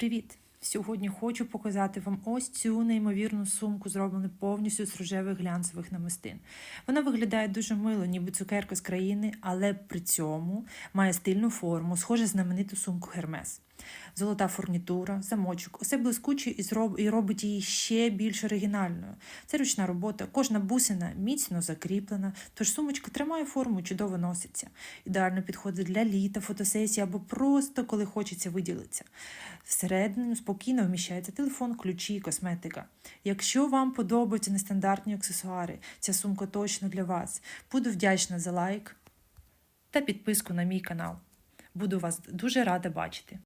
Привіт! Сьогодні хочу показати вам ось цю неймовірну сумку, зроблену повністю з рожевих глянцевих намистин. Вона виглядає дуже мило, ніби цукерка з країни, але при цьому має стильну форму, схоже знамениту сумку Гермес. Золота фурнітура, замочок, усе блискуче і робить її ще більш оригінальною. Це ручна робота, кожна бусина міцно закріплена, тож сумочка тримає форму чудово носиться. Ідеально підходить для літа, фотосесії або просто коли хочеться виділитися. Всередину спокійно вміщається телефон, ключі і косметика. Якщо вам подобаються нестандартні аксесуари, ця сумка точно для вас. Буду вдячна за лайк та підписку на мій канал. Буду вас дуже рада бачити.